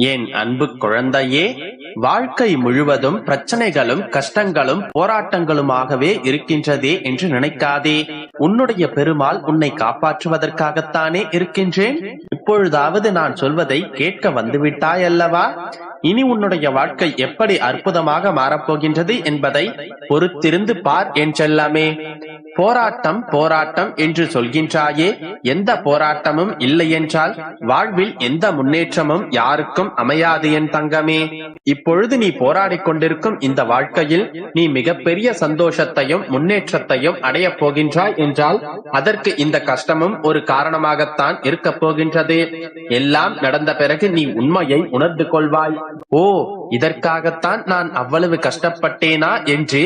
என் அன்பு குழந்தையே? வாழ்க்கை முழுவதும் பிரச்சனைகளும் கஷ்டங்களும் போராட்டங்களுமாகவே இருக்கின்றதே என்று நினைக்காதே. உன்னுடைய பெருமாள் உன்னை காப்பாற்றுவதற்காகத்தானே இருக்கின்றேன்? இப்பொழுதாவது நான் சொல்வதை கேட்க வந்துவிட்டாய் அல்லவா? இனி உன்னுடைய வாழ்க்கை எப்படி அற்புதமாக மாறப்போகின்றது என்பதை பொறுத்திருந்து பார் என் செல்லமே. போராட்டம் போராட்டம் என்று சொல்கின்றாயே எந்த போராட்டமும் இல்லையென்றால் வாழ்வில் எந்த முன்னேற்றமும் யாருக்கும் அமையாது என் தங்கமே. இப்பொழுது நீ போராடிக் கொண்டிருக்கும் இந்த வாழ்க்கையில் நீ மிகப்பெரிய சந்தோஷத்தையும் முன்னேற்றத்தையும் அடையப் போகின்றாய் என்றால் அதற்கு இந்த கஷ்டமும் ஒரு காரணமாகத்தான் இருக்கப் போகின்றது. எல்லாம் நடந்த பிறகு நீ உண்மையை உணர்ந்து கொள்வாய். ஓ இதற்காகத்தான் நான் அவ்வளவு கஷ்டப்பட்டேனா என்று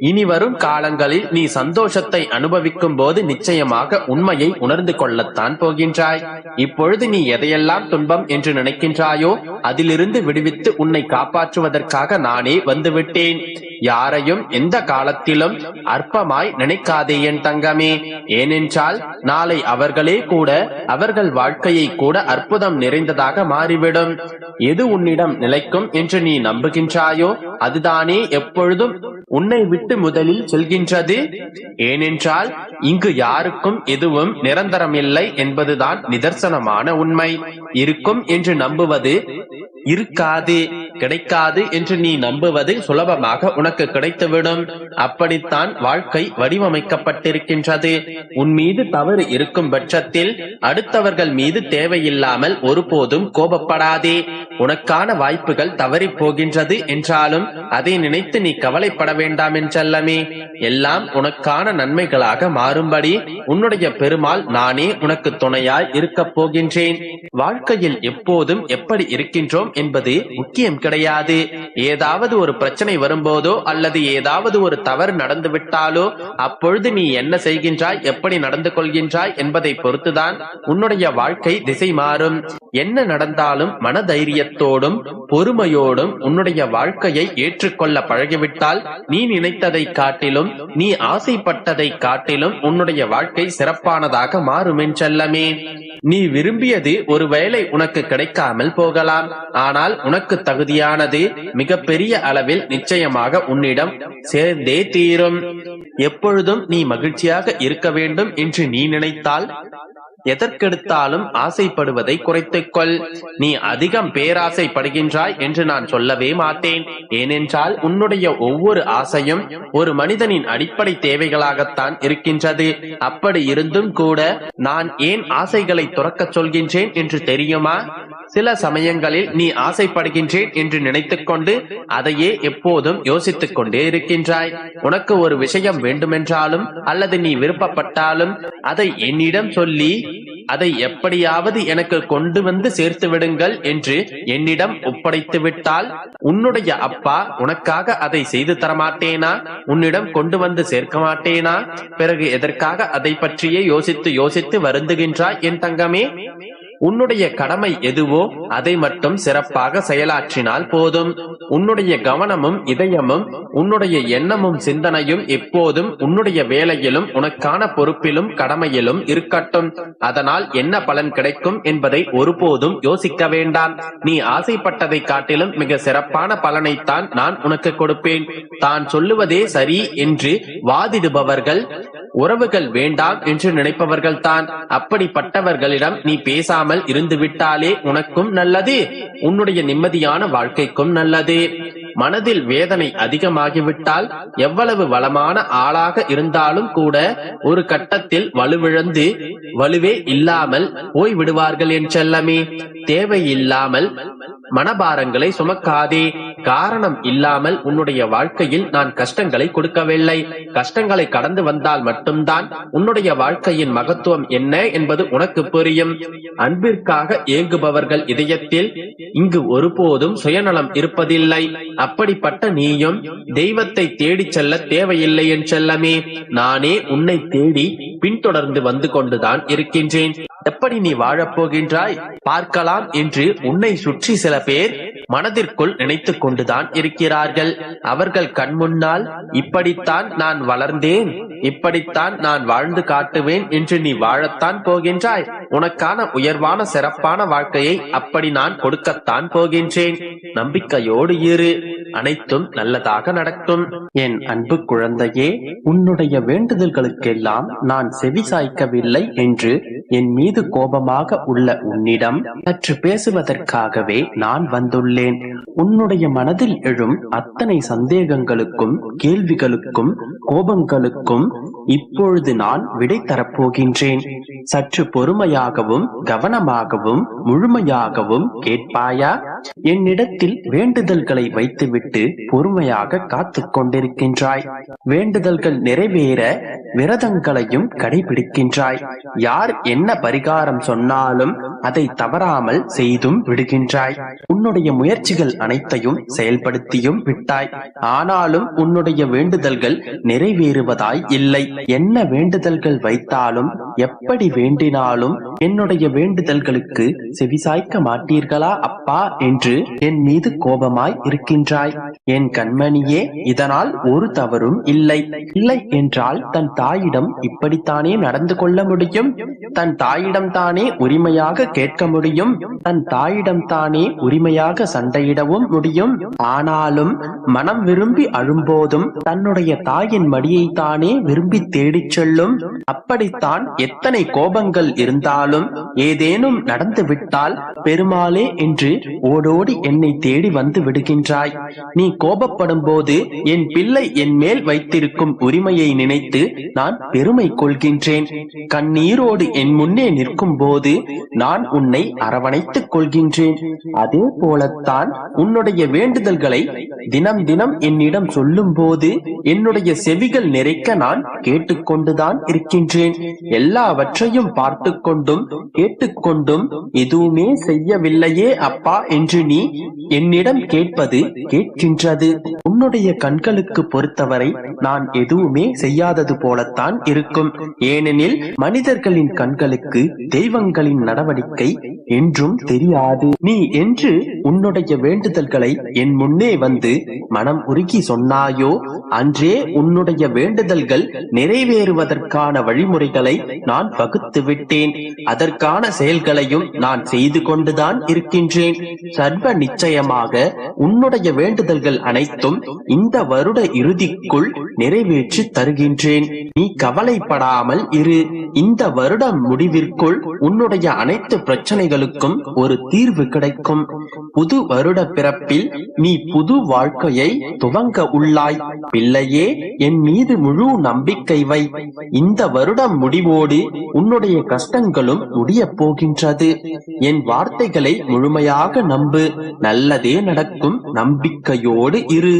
இனி வரும் காலங்களில் நீ சந்தோஷத்தை அனுபவிக்கும் போது நிச்சயமாக உண்மையை உணர்ந்து கொள்ளத்தான் போகின்றாய். இப்பொழுது நீ எதையெல்லாம் துன்பம் என்று நினைக்கின்றாயோ அதிலிருந்து விடுவித்து உன்னை காப்பாற்றுவதற்காக நானே வந்துவிட்டேன். யாரையும் எந்த காலத்திலும் அற்பமாய் நினைக்காதே என் தங்கமே. ஏனென்றால் நாளை அவர்களே கூட அவர்கள் வாழ்க்கையை கூட அற்புதம் நிறைந்ததாக மாறிவிடும். எது உன்னிடம் நிலைக்கும் என்று நீ நம்புகின்றாயோ அதுதானே எப்பொழுதும் உன்னை விட்டு முதலில் செல்கின்றது. ஏனென்றால் இங்கு யாருக்கும் எதுவும் நிரந்தரமில்லை என்பதுதான் நிதர்சனமான உண்மை. இருக்கும் என்று நம்புவது இருக்காது. கிடைக்காது என்று நீ நம்புவது சுலபமாக உனக்கு கிடைத்துவிடும். அப்படித்தான் வாழ்க்கை வடிவமைக்கப்பட்டிருக்கின்றது. உன் மீது தவறு இருக்கும் பட்சத்தில் அடுத்தவர்கள் மீது தேவையில்லாமல் ஒருபோதும் கோபப்படாதே. உனக்கான வாய்ப்புகள் தவறி போகின்றது என்றாலும் அதை நினைத்து நீ கவலைப்பட வேண்டாம் என்றல்லமே எல்லாம் உனக்கான நன்மைகளாக மாறும்படி உன்னுடைய பெருமாள் நானே உனக்கு துணையாய் இருக்கப் போகின்றேன். வாழ்க்கையில் எப்போதும் எப்படி இருக்கின்றோம் என்பது முக்கியம் கிடையாது. ஏதாவது ஒரு பிரச்சனை வரும்போதோ அல்லது ஏதாவது ஒரு தவறு நடந்து விட்டாலோ அப்பொழுது நீ என்ன செய்கின்றாய் எப்படி நடந்து கொள்கின்றாய் என்பதை பொறுத்துதான் உன்னுடைய வாழ்க்கை திசை மாறும். என்ன நடந்தாலும் மனதைரியத்தோடும் பொறுமையோடும் உன்னுடைய வாழ்க்கையை ஏற்றுக்கொள்ள பழகிவிட்டால் நீ நினைத்ததை காட்டிலும் நீ ஆசைப்பட்டதை காட்டிலும் உன்னுடைய வாழ்க்கை சிறப்பானதாக மாறும் செல்லமே. நீ விரும்பியது ஒருவேளை உனக்கு கிடைக்காமல் போகலாம். ஆனால் உனக்கு தகுதியானது மிகப்பெரிய அளவில் நிச்சயமாக உன்னிடம் சேர்ந்தே தீரும். எப்பொழுதும் நீ மகிழ்ச்சியாக இருக்க வேண்டும் என்று நீ நினைத்தால் எதற்கெடுத்தாலும் ஆசைப்படுவதை குறைத்துக்கொள். நீ அதிகம் பேராசைப்படுகின்றாய் என்று நான் சொல்லவே மாட்டேன். ஏனென்றால் உன்னுடைய ஒவ்வொரு ஆசையும் ஒரு மனிதனின் அடிப்படை தேவைகளாகத்தான் இருக்கின்றது. அப்படி இருந்தும் கூட நான் ஏன் ஆசைகளை துறக்கச் சொல்கின்றேன் என்று தெரியுமா? சில சமயங்களில் நீ ஆசைப்படுகின்றேன் என்று நினைத்துக்கொண்டு அதையே எப்போதும் யோசித்துக் கொண்டே இருக்கின்றாய். உனக்கு ஒரு விஷயம் வேண்டுமென்றாலும் அல்லது நீ விருப்பப்பட்டாலும் அதை என்னிடம் சொல்லி அதை எப்படியாவது எனக்கு கொண்டு வந்து சேர்த்து விடுங்கள் என்று என்னிடம் ஒப்படைத்து விட்டால் உன்னுடைய அப்பா உனக்காக அதை செய்து தரமாட்டேனா? உன்னிடம் கொண்டு வந்து சேர்க்க மாட்டேனா? பிறகு எதற்காக அதை பற்றியே யோசித்து யோசித்து வருந்துகின்றாய் என் தங்கமே? உன்னுடைய கடமை எதுவோ அதை மட்டும் சிறப்பாக செயலாற்றினால் போதும். உன்னுடைய கவனமும் இதயமும் உன்னுடைய எண்ணமும் சிந்தனையும் எப்போதும் உன்னுடைய வேலையிலும் உனக்கான பொறுப்பிலும் கடமையிலும் இருக்கட்டும். அதனால் என்ன பலன் கிடைக்கும் என்பதை ஒருபோதும் யோசிக்க வேண்டாம். நீ ஆசைப்பட்டதை காட்டிலும் மிக சிறப்பான பலனைத்தான் நான் உனக்கு கொடுப்பேன். தான் சொல்லுவதே சரி என்று வாதிடுபவர்கள் உறவுகள் வேண்டாம் என்று நினைப்பவர்கள் தான் அப்படிப்பட்டவர்களிடம் நீ பேசாமல் இருந்து விட்டாலே உனக்கும் நல்லது. உன்னுடைய நிம்மதியான வாழ்க்கைக்கும் நல்லது. மனதில் வேதனை அதிகமாகிவிட்டால் எவ்வளவு வளமான ஆளாக இருந்தாலும் கூட ஒரு கட்டத்தில் வலுவிழந்து வலுவே இல்லாமல் போய் விடுவார்கள் தேவையில்லாமல் மனபாரங்களை சுமக்காதே. காரணம் இல்லாமல் உன்னுடைய வாழ்க்கையில் நான் கஷ்டங்களை கொடுக்கவில்லை. கஷ்டங்களை கடந்து வந்தால் மட்டும்தான் உன்னுடைய வாழ்க்கையின் மகத்துவம் என்ன என்பது உனக்கு புரியும். அன்பிற்காக ஏங்குபவர்கள் இதயத்தில் இங்கு ஒருபோதும் சுயநலம் இருப்பதில்லை. அப்படிப்பட்ட நீயும் தெய்வத்தை தேடிச் செல்ல தேவையில்லை என் செல்லமே. நானே உன்னை தேடி பின்தொடர்ந்து வந்து கொண்டுதான் இருக்கின்றேன். எப்படி நீ வாழப் போகின்றாய்? பார்க்கலாம் என்று உன்னை சுற்றி சில பேர் மனதிற்குள் நினைத்துக் கொண்டுதான் இருக்கிறார்கள். அவர்கள் கண் முன்னால் இப்படித்தான் நான் வளர்ந்தேன் இப்படித்தான் நான் வாழ்ந்து காட்டுவேன் என்று நீ வாழத்தான் போகின்றாய். உனக்கான உயர்வான சிறப்பான வாழ்க்கையை அப்படி நான் கொடுக்கத்தான் போகின்றேன். நம்பிக்கையோடு இரு. அனைத்தும் நல்லதாக நடக்கும். என் அன்பு குழந்தையே உன்னுடைய வேண்டுதல்களுக்கெல்லாம் நான் செவி சாய்க்கவில்லை என்று என் மீது கோபமாக உள்ள உன்னிடம் சற்று பேசுவதற்காகவே நான் வந்துள்ளேன். உன்னுடைய மனதில் எழும் அத்தனை சந்தேகங்களுக்கும் கேள்விகளுக்கும் கோபங்களுக்கும் இப்பொழுது நான் விடை தரப்போகின்றேன். சற்று பொறுமையாகவும் கவனமாகவும் முழுமையாகவும் கேட்பாயா? என்னிடத்தில் வேண்டுதல்களை வைத்துவிட்டு பொறுமையாக காத்துக் கொண்டிருக்கின்றாய். வேண்டுதல்கள் நிறைவேற விரதங்களையும் கடைபிடிக்கின்றாய். யார் என்ன பரிகாரம் சொன்னாலும் அதை தவறாமல் செய்தும் விடுகின்றாய். உன்னுடைய முயற்சிகள் அனைத்தையும் செயல்படுத்தியும் விட்டாய். ஆனாலும் உன்னுடைய வேண்டுதல்கள் நிறைவேறுவதாய் இல்லை. என்ன வேண்டுதல்கள் வைத்தாலும் எப்படி வேண்டினாலும் என்னுடைய வேண்டுதல்களுக்கு செவிசாய்க்க மாட்டீர்களா அப்பா என்று என் மீது கோபமாய் இருக்கின்றாய். என் கண்மணியே இதனால் ஒரு தவறும் இல்லை. இல்லை என்றால் தன் தாயிடம் இப்படித்தானே நடந்து கொள்ள முடியும்? தன் தாயிடம் தானே உரிமையாக கேட்க முடியும்? தன் தாயிடம் தானே உரிமையாக சண்டையிடவும் முடியும்? ஆனாலும் மனம் விரும்பி அழும்போதும் தன்னுடைய தாயின் மடியை தானே விரும்பி தேடிச் செல்லும். அப்படித்தான் எத்தனை கோபங்கள் இருந்தாலும் ஏதேனும் நடந்துவிட்டால் பெருமாளே என்று ஓடோடி என்னை தேடி வந்து விடுகின்றாய். நீ கோபப்படும் போது என் பிள்ளை என் மேல் வைத்திருக்கும் உரிமையை நினைத்து நான் பெருமை கொள்கின்றேன். கண்ணீரோடு என் முன்னே நிற்கும் போது நான் உன்னை அரவணைத்துக் கொள்கின்றேன். அதே போலத்தான் உன்னுடைய வேண்டுதல்களை தினம் தினம் என்னிடம் சொல்லும் போது என்னுடைய செவிகள் நிறைக்க நான் கேட்டுக்கொண்டுதான் இருக்கின்றேன். எல்லாவற்றையும் பார்த்து கொண்டும் கேட்டுக்கொண்டும் எதுவுமே செய்யவில்லையே அப்பா என்று நீ என்னிடம் கேட்பது கேட்கின்றது. உன்னுடைய கண்களுக்கு பொறுத்தவரை நான் எதுவுமே செய்யாதது போலத்தான் இருக்கும். ஏனெனில் மனிதர்களின் கண்களுக்கு தெய்வங்களின் நடவடிக்கை என்றும் தெரியாது. நீ என்று உன்னுடைய வேண்டுதல்களை என் முன்னே வந்து மனம் உருகி சொன்னாயோ? அன்றே உன்னுடைய வேண்டுதல்கள் நிறைவேறுவதற்கான வழிமுறைகளை நான் வகுத்து விட்டேன் அதற்கான செயல்களையும் நான் செய்து கொண்டுதான் இருக்கின்றேன். சர்வ நிச்சயமாக உன்னுடைய வேண்டுதல்கள் அனைத்தும் இந்த வருட இறுதிக்குள் நிறைவேற்றி தருகின்றேன். நீ கவலைப்படாமல் இரு. இந்த வருடம் முடிவிற்குள் உன்னுடைய அனைத்து பிரச்சனைகளுக்கும் ஒரு தீர்வு கிடைக்கும். புது வருட பிறப்பில் நீ புது வாழ்க்கையை துவங்க உள்ளாய். பிள்ளையே என் மீது முழு நம்பிக்கை வை. இந்த வருடம் முடிவோடு உன்னுடைய கஷ்டங்களும் முடியப் போகின்றது. என் வார்த்தைகளை முழுமையாக நம்பு. நம்பு நல்லதே நடக்கும். நம்பிக்கையோடு இரு.